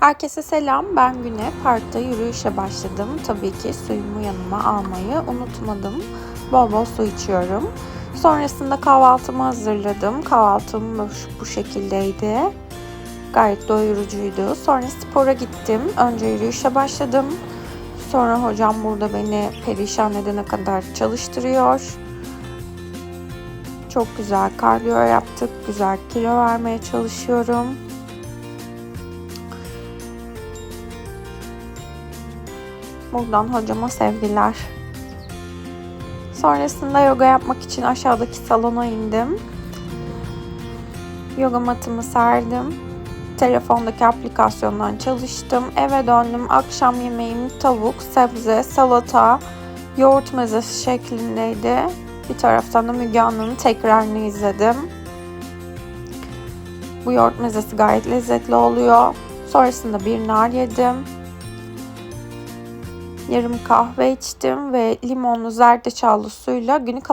Herkese selam. Ben Güne. Parkta yürüyüşe başladım. Tabii ki suyumu yanıma almayı unutmadım. Bol bol su içiyorum. Sonrasında kahvaltımı hazırladım. Kahvaltım bu, şekildeydi. Gayet doyurucuydu. Sonra spora gittim. Önce yürüyüşe başladım. Sonra hocam burada beni perişan edene kadar çalıştırıyor. Çok güzel kardiyo yaptık. Güzel kilo vermeye çalışıyorum. Buradan hocama sevgiler. Sonrasında yoga yapmak için aşağıdaki salona indim. Yoga matımı serdim. Telefondaki aplikasyondan çalıştım. Eve döndüm. Akşam yemeğim tavuk, sebze, salata, yoğurt mezesi şeklindeydi. Bir taraftan da Müge Anlı'nın tekrarını izledim. Bu yoğurt mezesi gayet lezzetli oluyor. Sonrasında bir nar yedim. Yarım kahve içtim ve limonlu zerdeçallı suyla günü kapattım.